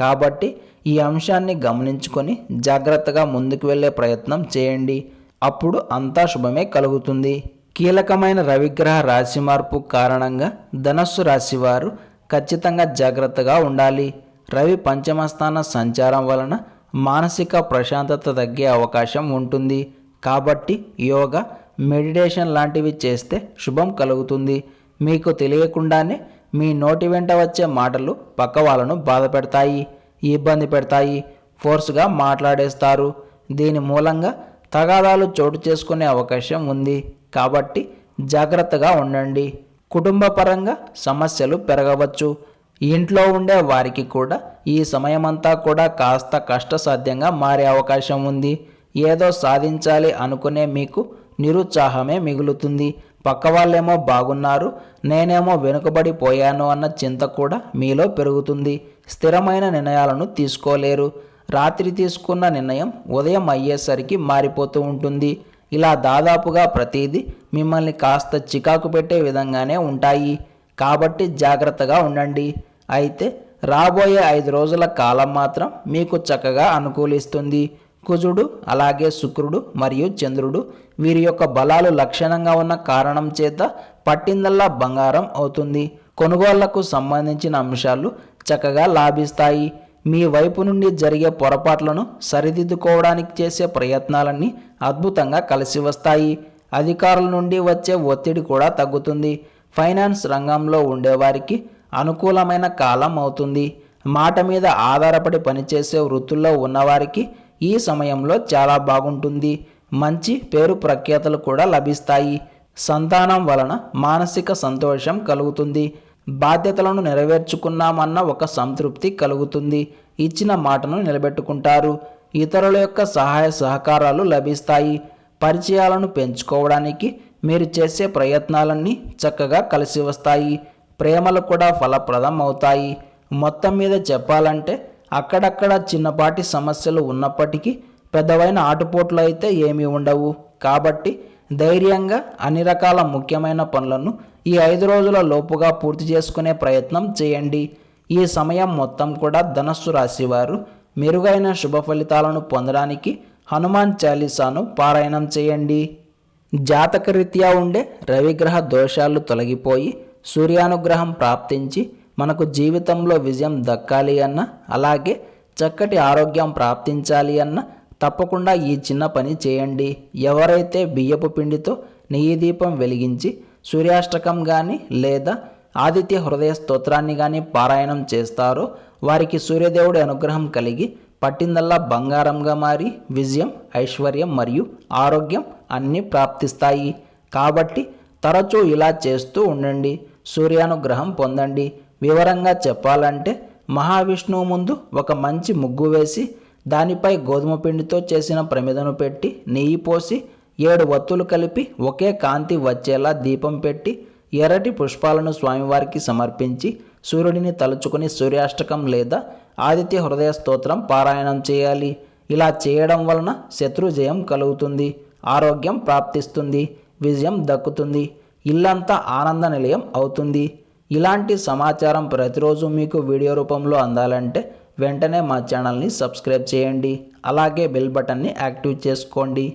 కాబట్టి ఈ అంశాన్ని గమనించుకొని జాగ్రత్తగా ముందుకు వెళ్ళే ప్రయత్నం చేయండి. అప్పుడు అంతా శుభమే కలుగుతుంది. కీలకమైన రవిగ్రహ రాశి మార్పు కారణంగా ధనస్సు రాశి వారు ఖచ్చితంగా జాగ్రత్తగా ఉండాలి. రవి పంచమస్థాన సంచారం వలన మానసిక ప్రశాంతత తగ్గే అవకాశం ఉంటుంది. కాబట్టి యోగా మెడిటేషన్ లాంటివి చేస్తే శుభం కలుగుతుంది. మీకు తెలియకుండానే మీ నోటి వెంట వచ్చే మాటలు పక్క వాళ్ళను బాధ పెడతాయి ఇబ్బంది పెడతాయి ఫోర్స్గా మాట్లాడేస్తారు. దీని మూలంగా తగాదాలు చోటు చేసుకునే అవకాశం ఉంది. కాబట్టి జాగ్రత్తగా ఉండండి. కుటుంబపరంగా సమస్యలు పెరగవచ్చు. ఇంట్లో ఉండే వారికి కూడా ఈ సమయమంతా కూడా కాస్త కష్టసాధ్యంగా మారే అవకాశం ఉంది. ఏదో సాధించాలి అనుకునే మీకు నిరుత్సాహమే మిగులుతుంది. పక్క వాళ్ళేమో బాగున్నారు నేనేమో వెనుకబడిపోయాను అన్న చింత కూడా మీలో పెరుగుతుంది. స్థిరమైన నిర్ణయాలను తీసుకోలేరు. రాత్రి తీసుకున్న నిర్ణయం ఉదయం అయ్యేసరికి మారిపోతూ ఉంటుంది. ఇలా దాదాపుగా ప్రతిదీ మిమ్మల్ని కాస్త చికాకు పెట్టే విధంగానే ఉంటాయి. కాబట్టి జాగ్రత్తగా ఉండండి. అయితే రాబోయే ఐదు రోజుల కాలం మాత్రం మీకు చక్కగా అనుకూలిస్తుంది. కుజుడు అలాగే శుక్రుడు మరియు చంద్రుడు వీరి యొక్క బలాలు లక్షణంగా ఉన్న కారణం చేత పట్టిందల్లా బంగారం అవుతుంది. కొనుగోళ్ళకు సంబంధించిన అంశాలు చక్కగా లాభిస్తాయి. మీ వైపు నుండి జరిగే పొరపాట్లను సరిదిద్దుకోవడానికి చేసే ప్రయత్నాలన్నీ అద్భుతంగా కలిసి వస్తాయి. అధికారుల నుండి వచ్చే ఒత్తిడి కూడా తగ్గుతుంది. ఫైనాన్స్ రంగంలో ఉండేవారికి అనుకూలమైన కాలం అవుతుంది. మాట మీద ఆధారపడి పనిచేసే వృత్తుల్లో ఉన్నవారికి ఈ సమయంలో చాలా బాగుంటుంది. మంచి పేరు ప్రఖ్యాతలు కూడా లభిస్తాయి. సంతానం వలన మానసిక సంతోషం కలుగుతుంది. బాధ్యతలను నెరవేర్చుకున్నామన్న ఒక సంతృప్తి కలుగుతుంది. ఇచ్చిన మాటను నిలబెట్టుకుంటారు. ఇతరుల యొక్క సహాయ సహకారాలు లభిస్తాయి. పరిచయాలను పెంచుకోవడానికి మీరు చేసే ప్రయత్నాలన్నీ చక్కగా కలిసి వస్తాయి. ప్రేమలు కూడా ఫలప్రదం అవుతాయి మొత్తం మీద చెప్పాలంటే అక్కడక్కడ చిన్నపాటి సమస్యలు ఉన్నప్పటికీ పెద్దవైన ఆటుపోట్లు అయితే ఏమీ ఉండవు. కాబట్టి ధైర్యంగా అన్ని రకాల ముఖ్యమైన పనులను ఈ ఐదు రోజుల లోపుగా పూర్తి చేసుకునే ప్రయత్నం చేయండి. ఈ సమయం మొత్తం కూడా ధనస్సు రాశివారు మెరుగైన శుభ ఫలితాలను పొందడానికి హనుమాన్ చాలీసాను పారాయణం చేయండి. జాతకరీత్యా ఉండే రవిగ్రహ దోషాలు తొలగిపోయి సూర్యానుగ్రహం ప్రాప్తించి మనకు జీవితంలో విజయం దక్కాలి అన్న అలాగే చక్కటి ఆరోగ్యం ప్రాప్తించాలి అన్న తప్పకుండా ఈ చిన్న పని చేయండి. ఎవరైతే బియ్యపు పిండితో నెయ్యి దీపం వెలిగించి సూర్యాష్టకం కానీ లేదా ఆదిత్య హృదయ స్తోత్రాన్ని కానీ పారాయణం చేస్తారో వారికి సూర్యదేవుడి అనుగ్రహం కలిగి పట్టిందల్లా బంగారంగా మారి విజయం ఐశ్వర్యం మరియు ఆరోగ్యం అన్నీ ప్రాప్తిస్తాయి. కాబట్టి తరచూ ఇలా చేస్తూ ఉండండి. సూర్యానుగ్రహం పొందండి. వివరంగా చెప్పాలంటే మహావిష్ణువు ముందు ఒక మంచి ముగ్గు వేసి దానిపై గోధుమ పిండితో చేసిన ప్రమిదను పెట్టి నెయ్యి పోసి ఏడు వత్తులు కలిపి ఒకే కాంతి వచ్చేలా దీపం పెట్టి ఎర్రటి పుష్పాలను స్వామివారికి సమర్పించి సూర్యుడిని తలుచుకుని సూర్యాష్టకం లేదా ఆదిత్య హృదయ స్తోత్రం పారాయణం చేయాలి. ఇలా చేయడం వలన శత్రు జయం కలుగుతుంది ఆరోగ్యం ప్రాప్తిస్తుంది విజయం దక్కుతుంది ఇల్లంతా ఆనంద నిలయం అవుతుంది. ఇలాంటి సమాచారం ప్రతిరోజు మీకు వీడియో రూపంలో అందాలంటే వెంటనే మా ఛానల్ని సబ్స్క్రైబ్ చేయండి. అలాగే బెల్ బటన్ని యాక్టివ్ చేసుకోండి.